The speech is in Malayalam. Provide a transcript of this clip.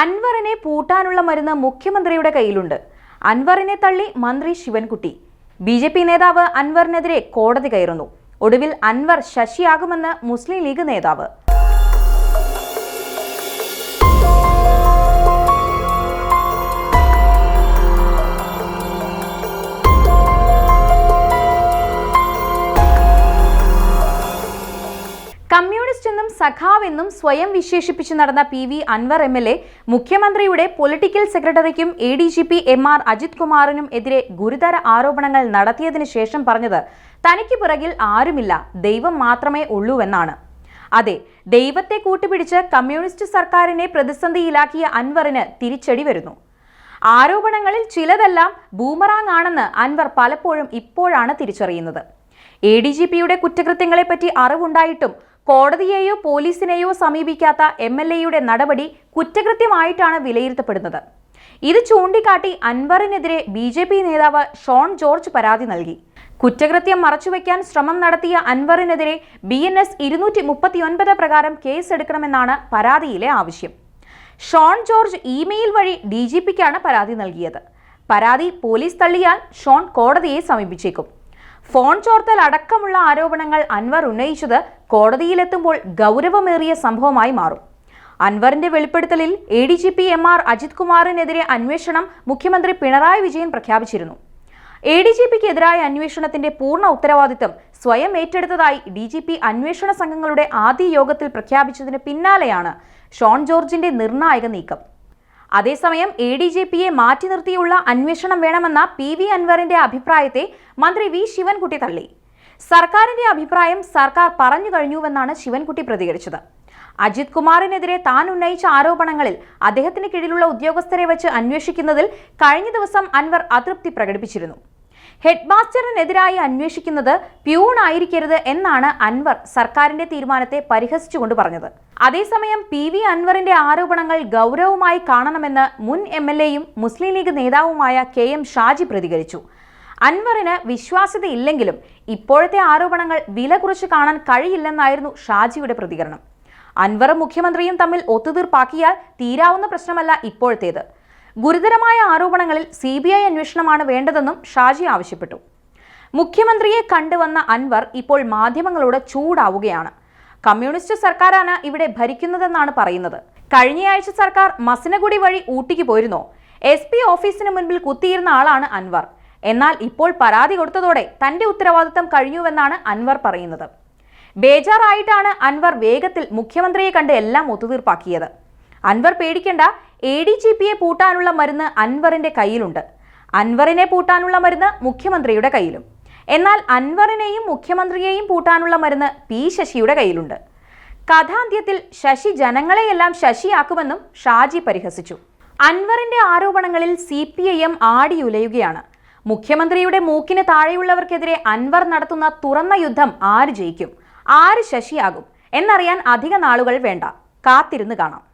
അൻവറിനെ പൂട്ടാനുള്ള മരുന്ന് മുഖ്യമന്ത്രിയുടെ കയ്യിലുണ്ട്. അൻവറിനെ തള്ളി മന്ത്രി ശിവൻകുട്ടി. ബി ജെ പി നേതാവ് അൻവറിനെതിരെ കോടതി കയറുന്നു. ഒടുവിൽ അൻവർ ശശിയാകുമെന്ന് മുസ്ലിം ലീഗ് നേതാവ്. സഖാവെന്നും സ്വയം വിശേഷിപ്പിച്ച് നടന്ന P V Anvar M L A മുഖ്യമന്ത്രിയുടെ political സെക്രട്ടറിക്കും A D G P M R Ajith കുമാറിനും എതിരെ ഗുരുതര ആരോപണങ്ങൾ നടത്തിയതിനു ശേഷം പറഞ്ഞത് തനിക്ക് പിറകിൽ ആരുമില്ല ദൈവം മാത്രമേ ഉള്ളൂവെന്നാണ്. അതെ ദൈവത്തെ കൂട്ടുപിടിച്ച് കമ്മ്യൂണിസ്റ്റ് സർക്കാരിനെ പ്രതിസന്ധിയിലാക്കിയ അൻവറിന് തിരിച്ചടി വരുന്നു. ആരോപണങ്ങളിൽ ചിലതെല്ലാം ബൂമറാങ് ആണെന്ന് അൻവർ പലപ്പോഴും ഇപ്പോഴാണ് തിരിച്ചറിയുന്നത്. എ ഡി ജി പിയുടെ കുറ്റകൃത്യങ്ങളെപ്പറ്റി അറിവുണ്ടായിട്ടും കോടതിയെയോ പോലീസിനെയോ സമീപിക്കാത്ത എം എൽ എയുടെ നടപടി കുറ്റകൃത്യമായിട്ടാണ് വിലയിരുത്തപ്പെടുന്നത്. ഇത് ചൂണ്ടിക്കാട്ടി അൻവറിനെതിരെ ബി ജെ പി നേതാവ് ഷോൺ ജോർജ് പരാതി നൽകി. കുറ്റകൃത്യം മറച്ചുവെക്കാൻ ശ്രമം നടത്തിയ അൻവറിനെതിരെ ബി എൻ എസ് ഇരുന്നൂറ്റി മുപ്പത്തിയൊൻപത് പ്രകാരം കേസെടുക്കണമെന്നാണ് പരാതിയിലെ ആവശ്യം. ഷോൺ ജോർജ് ഇമെയിൽ വഴി ഡി ജി പിക്കാണ് പരാതി നൽകിയത്. പരാതി പോലീസ് തള്ളിയാൽ ഷോൺ കോടതിയെ സമീപിച്ചേക്കും. ഫോൺ ചോർത്തൽ അടക്കമുള്ള ആരോപണങ്ങൾ അൻവർ ഉന്നയിച്ചത് കോടതിയിലെത്തുമ്പോൾ ഗൗരവമേറിയ സംഭവമായി മാറും. അൻവറിന്റെ വെളിപ്പെടുത്തലിൽ A D G P M R Ajith കുമാറിനെതിരെ അന്വേഷണം മുഖ്യമന്ത്രി പിണറായി വിജയൻ പ്രഖ്യാപിച്ചിരുന്നു. എ ഡി ജി പിക്ക് എതിരായ അന്വേഷണത്തിന്റെ പൂർണ ഉത്തരവാദിത്തം സ്വയം ഏറ്റെടുത്തതായി ഡി ജി പി അന്വേഷണ സംഘങ്ങളുടെ ആദ്യ യോഗത്തിൽ പ്രഖ്യാപിച്ചതിന് പിന്നാലെയാണ് ഷോൺ ജോർജിന്റെ നിർണായക നീക്കം. അതേസമയം എ ഡി ജി പിയെ മാറ്റി നിർത്തിയുള്ള അന്വേഷണം വേണമെന്ന പി വി അൻവറിന്റെ അഭിപ്രായത്തെ മന്ത്രി വി ശിവൻകുട്ടി തള്ളി. സർക്കാരിന്റെ അഭിപ്രായം സർക്കാർ പറഞ്ഞു കഴിഞ്ഞുവെന്നാണ് ശിവൻകുട്ടി പ്രതികരിച്ചത്. അജിത് കുമാറിനെതിരെ താൻ ഉന്നയിച്ച ആരോപണങ്ങളിൽ അദ്ദേഹത്തിന് കീഴിലുള്ള ഉദ്യോഗസ്ഥരെ വെച്ച് അന്വേഷിക്കുന്നതിൽ കഴിഞ്ഞ ദിവസം അൻവർ അതൃപ്തി പ്രകടിപ്പിച്ചിരുന്നു. ഹെഡ് മാസ്റ്ററിനെതിരായി അന്വേഷിക്കുന്നത് പ്യൂൺ ആയിരിക്കരുത് എന്നാണ് അൻവർ സർക്കാരിന്റെ തീരുമാനത്തെ പരിഹസിച്ചുകൊണ്ട് പറഞ്ഞത്. അതേസമയം പി വി അൻവറിന്റെ ആരോപണങ്ങൾ ഗൗരവമായി കാണണമെന്ന് മുൻ എം എൽ എയും മുസ്ലിം ലീഗ് നേതാവുമായ കെ എം ഷാജി പ്രതികരിച്ചു. അൻവറിന് വിശ്വാസ്യതയില്ലെങ്കിലും ഇപ്പോഴത്തെ ആരോപണങ്ങൾ വില കുറച്ച് കാണാൻ കഴിയില്ലെന്നായിരുന്നു ഷാജിയുടെ പ്രതികരണം. അൻവറും മുഖ്യമന്ത്രിയും തമ്മിൽ ഒത്തുതീർപ്പാക്കിയാൽ തീരാവുന്ന പ്രശ്നമല്ല ഇപ്പോഴത്തേത്. ഗുരുതരമായ ആരോപണങ്ങളിൽ സി ബി ഐ അന്വേഷണമാണ് വേണ്ടതെന്നും ഷാജി ആവശ്യപ്പെട്ടു. മുഖ്യമന്ത്രിയെ കണ്ടുവന്ന അൻവർ ഇപ്പോൾ മാധ്യമങ്ങളോട് ചൂടാവുകയാണ്. കമ്മ്യൂണിസ്റ്റ് സർക്കാരാണ് ഇവിടെ ഭരിക്കുന്നതെന്നാണ് പറയുന്നത്. കഴിഞ്ഞയാഴ്ച സർക്കാർ മസിനഗുഡി വഴി ഊട്ടിക്ക് പോയിരുന്നോ. എസ് പി ഓഫീസിന് മുൻപിൽ കുത്തിയിരുന്ന ആളാണ് അൻവർ. എന്നാൽ ഇപ്പോൾ പരാതി കൊടുത്തതോടെ തന്റെ ഉത്തരവാദിത്തം കഴിഞ്ഞുവെന്നാണ് അൻവർ പറയുന്നത്. ബേജാറായിട്ടാണ് അൻവർ വേഗത്തിൽ മുഖ്യമന്ത്രിയെ കണ്ട് എല്ലാം ഒത്തുതീർപ്പാക്കിയത്. അൻവർ പേടിക്കേണ്ട എ ഡി ജി പിയെ പൂട്ടാനുള്ള മരുന്ന് അൻവറിന്റെ കയ്യിലുണ്ട്. അൻവറിനെ പൂട്ടാനുള്ള മരുന്ന് മുഖ്യമന്ത്രിയുടെ കയ്യിലും. എന്നാൽ അൻവറിനെയും മുഖ്യമന്ത്രിയെയും പൂട്ടാനുള്ള മരുന്ന് പി ശശിയുടെ കയ്യിലുണ്ട്. കഥാന്ത്യത്തിൽ ശശി ജനങ്ങളെയെല്ലാം ശശിയാക്കുമെന്നും ഷാജി പരിഹസിച്ചു. അൻവറിന്റെ ആരോപണങ്ങളിൽ സി പി ഐ എം ആടിയുലയുകയാണ്. മുഖ്യമന്ത്രിയുടെ മൂക്കിന് താഴെയുള്ളവർക്കെതിരെ അൻവർ നടത്തുന്ന തുറന്ന യുദ്ധം ആര് ജയിക്കും ആര് ശശിയാകും എന്നറിയാൻ അധിക നാളുകൾ വേണ്ട. കാത്തിരുന്ന് കാണാം.